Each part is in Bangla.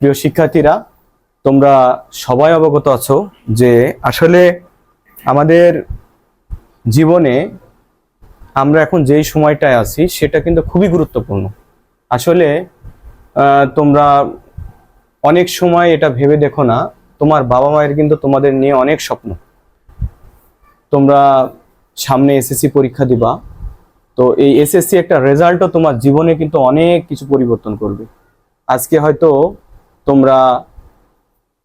প্রিয় শিক্ষার্থীরা, তোমরা সবাই অবগত আছো যে আসলে আমাদের জীবনে আমরা এখন যেই সময়টায় আছি, সেটা কিন্তু খুবই গুরুত্বপূর্ণ। আসলে তোমরা অনেক সময় এটা ভেবে দেখো না, তোমার বাবা মায়ের কিন্তু তোমাদের নিয়ে অনেক স্বপ্ন। তোমরা সামনে এসএসসি পরীক্ষা দিবা, তো এই এসএসসি একটা রেজাল্টও তোমার জীবনে কিন্তু অনেক কিছু পরিবর্তন করবে। আজকে হয়তো তোমরা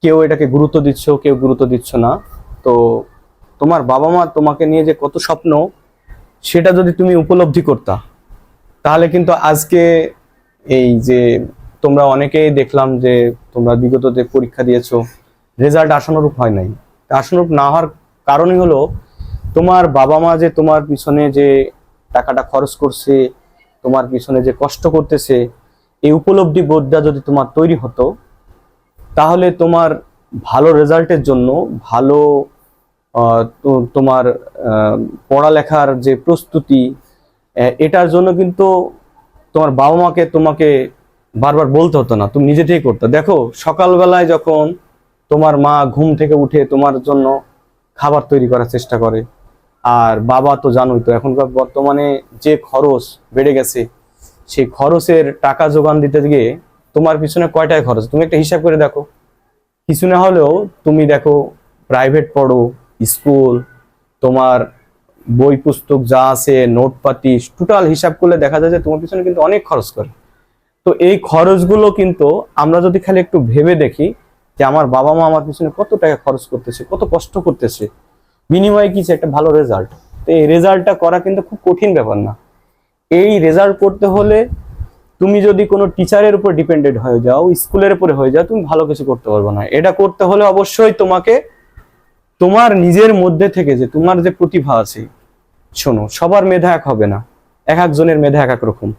কেউ এটাকে গুরুত্ব দিচ্ছ, কেউ গুরুত্ব দিচ্ছ না। তো তোমার বাবা মা তোমাকে নিয়ে যে কত স্বপ্ন, সেটা যদি তুমি উপলব্ধি করতা, তাহলে কিন্তু আজকে এই যে তোমরা অনেকেই দেখলাম যে তোমরা বিগত যে পরীক্ষা দিয়েছ রেজাল্ট আশানুরূপ হয় নাই। আশানুরূপ না হওয়ার কারণই হলো, তোমার বাবা মা যে তোমার পিছনে যে টাকাটা খরচ করছে, তোমার পিছনে যে কষ্ট করতেছে, এই উপলব্ধি বোধটা যদি তোমার তৈরি হতো তাহলে তোমার ভালো রেজাল্টের জন্য ভালো তোমার পড়ালেখার যে প্রস্তুতি এটার জন্য কিন্তু তোমার বাবা মাকে তোমাকে বারবার বলতে হতো না, তুমি নিজে থেকেই করতে। দেখো, সকালবেলায় যখন তোমার মা ঘুম থেকে উঠে তোমার জন্য খাবার তৈরি করার চেষ্টা করে, আর বাবা তো জানোই তো, এখনকার বর্তমানে যে খরচ বেড়ে গেছে, সেই খরচের টাকা যোগান দিতে গিয়ে তোমার পিছনে কয়টায় খরচ? তুমি একটা হিসাব করে দেখো। কিছু না হলেও তুমি দেখো প্রাইভেট পড়ো স্কুল তোমার বই পুস্তক যা আছে নোটপাতি টোটাল হিসাব করলে দেখা যায় যে তোমার পিছনে কিন্তু অনেক খরচ করে। তো এই খরচগুলো কিন্তু আমরা যদি খালি একটু ভেবে দেখি যে আমার বাবা মা আমার পিছনে কত টাকা খরচ করতেছে, কত কষ্ট করতেছে, বিনিময়ে কিছু একটা ভালো রেজাল্ট তো এই রেজাল্টটা করা কিন্তু খুব কঠিন ব্যাপার না। এই রেজাল্ট করতে হলে তুমি যদি কোনো টিচারের উপর ডিপেন্ডেন্ট হয়ে যাও স্কুলের উপরে হয়ে যাও, তুমি ভালো কিছু করতে পারবে না। এটা করতে হলে অবশ্যই তোমাকে তোমার নিজের মধ্যে থেকে যে তোমার যে প্রতিভা আছে, শোনো, সবার মেধা এক হবে না। এক একজনের মেধা এক এক রকম।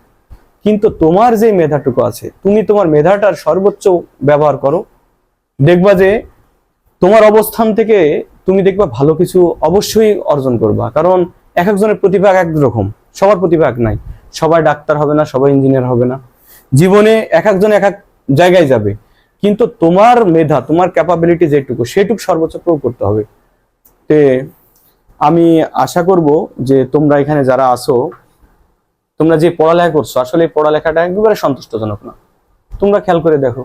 কিন্তু তোমার যে মেধাটুকু আছে, তুমি তোমার মেধাটার সর্বোচ্চ ব্যবহার করো। দেখবা যে তোমার অবস্থান থেকে তুমি দেখবা ভালো কিছু অবশ্যই অর্জন করবা। কারণ এক একজনের প্রতিভা এক রকম, সবার প্রতিভা এক নাই। সবাই ডাক্তার হবে না, সবাই ইঞ্জিনিয়ার হবে না। জীবনে এক একজন এক এক জায়গায় যাবে। কিন্তু তোমার মেধা, তোমার ক্যাপাবিলিটি যেটুকু, সেটুকু সর্বোচ্চ প্রয়োগ করতে হবে। তে আমি আশা করব যে তোমরা এখানে যারা আসো তোমরা যে পড়ালেখা করছ, আসলে পড়ালেখাটা একেবারে সন্তুষ্টজনক না। তোমরা খেয়াল করে দেখো,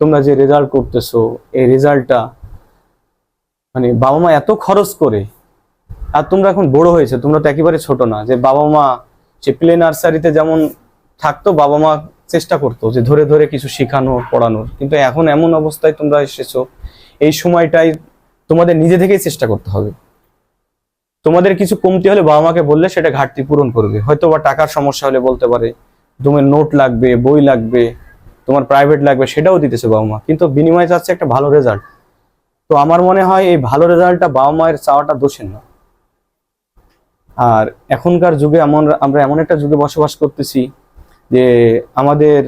তোমরা যে রেজাল্ট করতেছো, এই রেজাল্টটা মানে বাবা মা এত খরচ করে, আর তোমরা এখন বড় হয়েছে, তোমরা তো একেবারে ছোট না, যে বাবা মা সে প্লে নার্সারিতে যেমন থাকতো, বাবা মা চেষ্টা করতো যে ধরে ধরে কিছু শেখানো, পড়ানোর। কিন্তু এখন এমন অবস্থায় তোমরা এসেছ, এই সময়টাই তোমাদের নিজে থেকেই চেষ্টা করতে হবে। তোমাদের কিছু কমতি হলে বাবা মাকে বললে সেটা ঘাটতি পূরণ করবে। হয়তো বা টাকার সমস্যা হলে বলতে পারে, তোমার নোট লাগবে, বই লাগবে, তোমার প্রাইভেট লাগবে, সেটাও দিতেছে বাবা মা। কিন্তু বিনিময়ে চাচ্ছে একটা ভালো রেজাল্ট তো আমার মনে হয় এই ভালো রেজাল্টটা বাবা মায়ের চাওয়াটা দোষের না। আর এখনকার যুগে এমন, আমরা এমন একটা যুগে বসবাস করতেছি যে আমাদের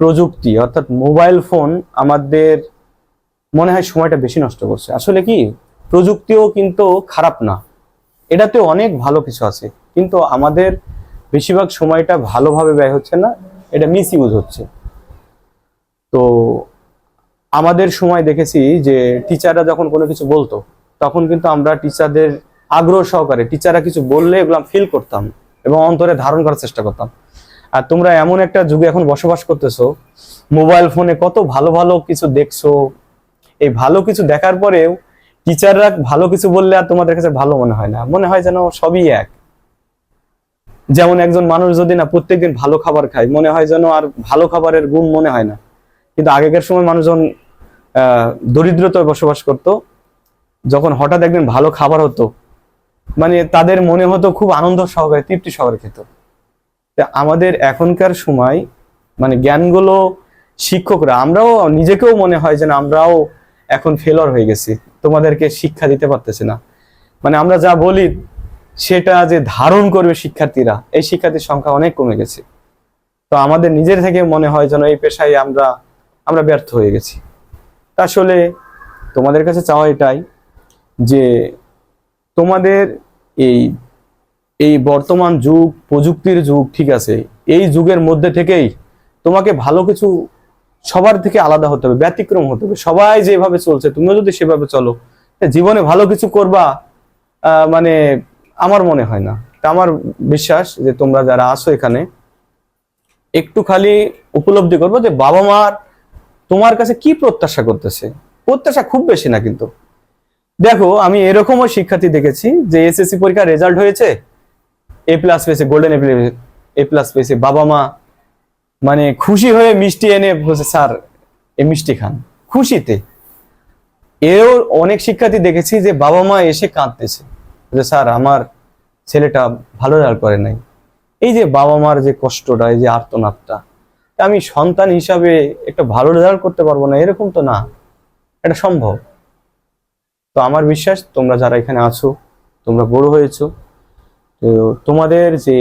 প্রযুক্তি, অর্থাৎ মোবাইল ফোন আমাদের মনে হয় সময়টা বেশি নষ্ট করছে। আসলে কি? প্রযুক্তিও কিন্তু খারাপ না। এটাতে অনেক ভালো কিছু আছে, কিন্তু আমাদের বেশিরভাগ সময়টা ভালোভাবে ব্যয় হচ্ছে না, এটা মিস ইউজ হচ্ছে। তো আমাদের সময় দেখেছি যে টিচাররা যখন কোনো কিছু বলতো, তখন কিন্তু আমরা টিচারদের আগ্রহ সহকারে টিচাররা কিছু বললে এগুলো ফিল করতাম এবং অন্তরে ধারণ করার চেষ্টা করতাম। আর তোমরা এমন একটা যুগে এখন বসবাস করতেছো মোবাইল ফোনে কত ভালো ভালো কিছু দেখছ, এই ভালো কিছু দেখার পরেও টিচাররা ভালো কিছু বললে আর তোমাদের কাছে ভালো মনে হয় না। মনে হয় যেন সবই এক। যেমন একজন মানুষ যদি না প্রত্যেকদিন ভালো খাবার খায়, মনে হয় যেন আর ভালো খাবারের গুণ মনে হয় না। কিন্তু আগেকার সময় মানুষজন দরিদ্রতায় বসবাস করত। যখন হঠাৎ একদিন ভালো খাবার হতো মানে তাদের মনে হতো খুব আনন্দ সহকারে তৃপ্তি সহকারে খেত। আমাদের এখনকার সময় মানে জ্ঞানগুলো শিক্ষকরা আমরাও নিজেকেও মনে হয় যে না, আমরাও এখন ফেলর হয়ে গেছি তোমাদেরকে শিক্ষা দিতে পারতেছে না। মানে আমরা যা বলি সেটা যে ধারণ করবে শিক্ষার্থীরা এই শিক্ষার্থীর সংখ্যা অনেক কমে গেছে। তো আমাদের নিজের থেকে মনে হয় যেন এই পেশায় আমরা আমরা ব্যর্থ হয়ে গেছি। আসলে তোমাদের কাছে চাওয়া এটাই যে তোমাদের এই এই বর্তমান যুগ, প্রযুক্তির যুগ, ঠিক আছে, এই যুগের মধ্যে থেকেই তোমাকে ভালো কিছু সবার থেকে আলাদা হতে হবে, ব্যতিক্রম হতে হবে। সবাই যেভাবে চলছে, তুমিও যদি সেভাবে চলো জীবনে ভালো কিছু করবা মানে আমার মনে হয় না। আমার বিশ্বাস যে তোমরা যারা আসো এখানে, একটু খালি উপলব্ধি করব যে বাবা মার তোমার কাছে কি প্রত্যাশা করতেছে? প্রত্যাশা খুব বেশি না কিন্তু। দেখো, আমি এরকমও শিক্ষার্থী দেখেছি যে এসএসসি পরীক্ষার রেজাল্ট হয়েছে এ প্লাস পেয়েছে গোল্ডেন এ প্লাস পেয়েছে। বাবা মা মানে খুশি হয়ে মিষ্টি এনে বলছে, স্যার এ মিষ্টি খান। খুশিতে। এও অনেক শিক্ষার্থী দেখেছি যে বাবা মা এসে কাঁদতেছে। যে, স্যার, আমার ছেলেটা ভালো রেজাল্ট করে নাই। এই যে বাবা মার যে কষ্টটা, এই যে আর্তনাদটা আমি সন্তান হিসাবে একটা ভালো রেজাল্ট করতে পারব না, এরকম তো না। এটা সম্ভব। তো আমার বিশ্বাস তোমরা যারা এখানে আছো, তোমরা বড় হয়েছো। তো তোমাদের যে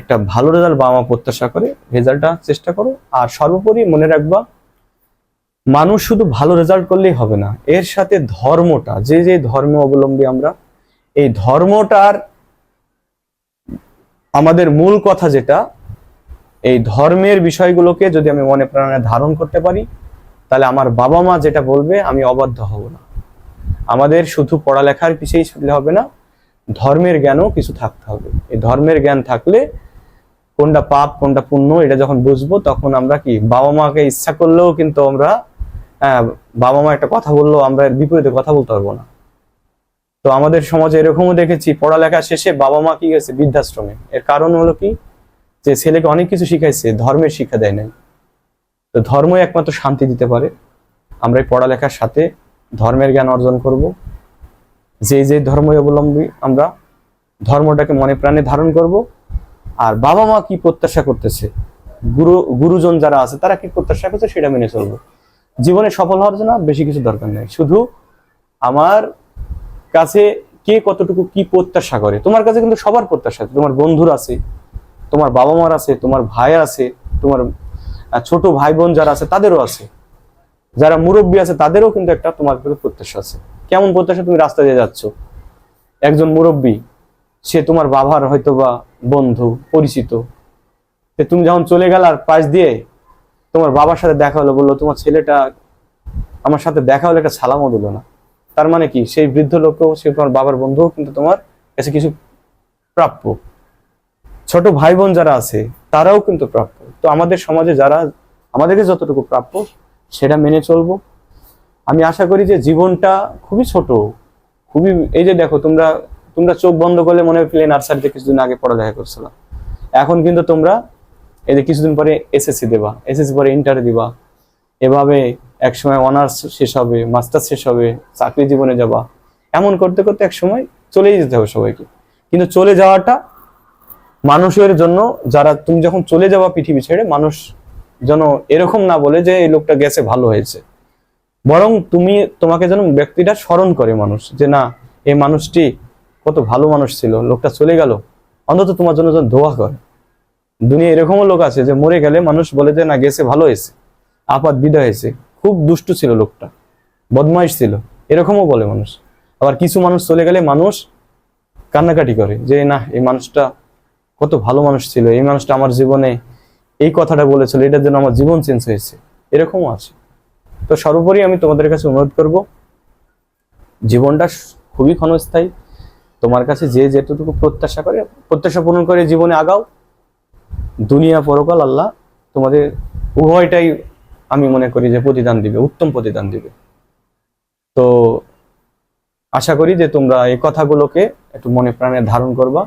একটা ভালো রেজাল্ট বাবা মা প্রত্যাশা করে রেজাল্টটা চেষ্টা করো। আর সর্বোপরি মনে রাখবা, মানুষ শুধু ভালো রেজাল্ট করলেই হবে না, এর সাথে ধর্মটা, যে যে ধর্ম অবলম্বী আমরা, এই ধর্মটার আমাদের মূল কথা যেটা, এই ধর্মের বিষয়গুলোকে যদি আমি মনে প্রাণে ধারণ করতে পারি, তাহলে আমার বাবা মা যেটা বলবে, আমি অবাধ্য হব না। আমাদের শুধু পড়ালেখার পিছিয়েই ছুটলে হবে না ধর্মের জ্ঞানও কিছু থাকতে হবে। এই ধর্মের জ্ঞান থাকলে কোনটা পাপ কোনটা পুণ্য এটা যখন বুঝব তখন আমরা কি বাবা মাকে ইচ্ছা করলেও কিন্তু আমরা আহ, বাবা মা একটা কথা বললেও আমরা বিপরীতে কথা বলতে পারব না। তো আমাদের সমাজে এরকমও দেখেছি পড়ালেখা শেষে বাবা মা কি গেছে বৃদ্ধাশ্রমে। এর কারণ হলো কি? যে ছেলেকে অনেক কিছু শিখাইছে ধর্মের শিক্ষা দেয় নাই। তো ধর্মই একমাত্র শান্তি দিতে পারে। আমরা এই পড়ালেখার সাথে ধর্মের জ্ঞান অর্জন করব। যে যে ধর্ম অবলম্বী আমরা, ধর্মটাকে মনে প্রাণে ধারণ করব। আর বাবা মা কি প্রত্যাশা করতেছে? গুরু, গুরুজন যারা আছে, তারা কি প্রত্যাশা করছে? সেটা মেনে চলবো। জীবনে সফল হওয়ার জন্য বেশি কিছু দরকার নেই। শুধু আমার কাছে কে কতটুকু কি প্রত্যাশা করে? তোমার কাছে কিন্তু সবার প্রত্যাশা আছে। তোমার বন্ধুর আছে, তোমার বাবা মার আছে, তোমার ভাই আছে, তোমার ছোট ভাই বোন যারা আছে, তাদেরও আছে। যারা মুরব্বী আছে, তাদেরও কিন্তু একটা তোমার প্রতি প্রত্যাশা আছে। কেমন প্রত্যাশা তুমি রাস্তা দিয়ে যাচ্ছ? একজন মুরব্বী, সে তোমার বাবার হয়তো বা বন্ধু, পরিচিত। তুমি যখন চলে গেল আর পাশ দিয়ে তোমার বাবার সাথে দেখা হলো, বলল, তোমার ছেলেটা আমার সাথে দেখা হলো একটা সালামও দিল না। তার মানে কি? সেই বৃদ্ধ লোকও, সে তোমার বাবার বন্ধুও কিন্তু তোমার কাছে কিছু প্রাপ্য। ছোট ভাই বোন যারা আছে, তারাও কিন্তু প্রাপ্য। তো আমাদের সমাজে যারা, আমাদেরকে যতটুকু প্রাপ্য সেটা মেনে চলবো। আমি আশা করি যে জীবনটা খুবই ছোট, খুবই, এই যে দেখো তোমরা তোমরা চোখ বন্ধ করলে মনে হয় প্লে নার্সারিতে কিছুদিন আগে পড়ালেখা করছিলাম। এখন কিন্তু তোমরা এই যে কিছুদিন পরে এসএসসি দেবা এসএসসি পরে ইন্টার দিবা। এভাবে একসময় অনার্স শেষ হবে মাস্টার শেষ হবে, চাকরি জীবনে যাবা। এমন করতে করতে এক সময় চলেই যেতে হবে সবাইকে। কিন্তু চলে যাওয়াটা মানুষের জন্য, যারা, তুমি যখন চলে যাওয়া পৃথিবী ছেড়ে, মানুষ যেন এরকম না বলে যে এই লোকটা গেছে, ভালো হয়েছে। বরং তুমি তোমাকে যেন ব্যক্তিটা স্মরণ করে মানুষ, যে না, এই মানুষটি কত ভালো মানুষ ছিল, লোকটা চলে গেল। অন্তত তোমার জন্য যেন দোয়া করে। দুনিয়া এরকমও লোক আছে যে মরে গেলে মানুষ বলে যে, না, গেছে, ভালো হয়েছে। আপাত বিদায় হয়েছে। খুব দুষ্টু ছিল লোকটা, বদমাইশ ছিল, এরকমও বলে মানুষ। আবার কিছু মানুষ চলে গেলে মানুষ কান্নাকাটি করে, যে, না, এই মানুষটা কত ভালো মানুষ ছিল, এই মানুষটা আমার জীবনে এই কথাটা বলেছিল, এটার জন্য আমার জীবন চেঞ্জ হয়েছে। এরকমও আছে। তো সর্বোপরি আমি তোমাদের কাছে অনুরোধ করব, জীবনটা খুবই ক্ষণস্থায়ী। তোমার কাছে যে যেটুকু প্রত্যাশা করে, প্রত্যাশা পূরণ করে জীবনে আগাও। দুনিয়া পরকাল আল্লাহ তোমাদের উভয়টাই আমি মনে করি যে প্রতিদান দিবে, উত্তম প্রতিদান দিবে। তো আশা করি যে তোমরা এই কথাগুলোকে একটু মনে প্রাণে ধারণ করবা।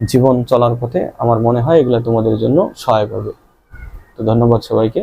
জীবন চলার পথে আমার মনে হয় এগুলো তোমাদের জন্য সহায়ক হবে। তো ধন্যবাদ সবাইকে।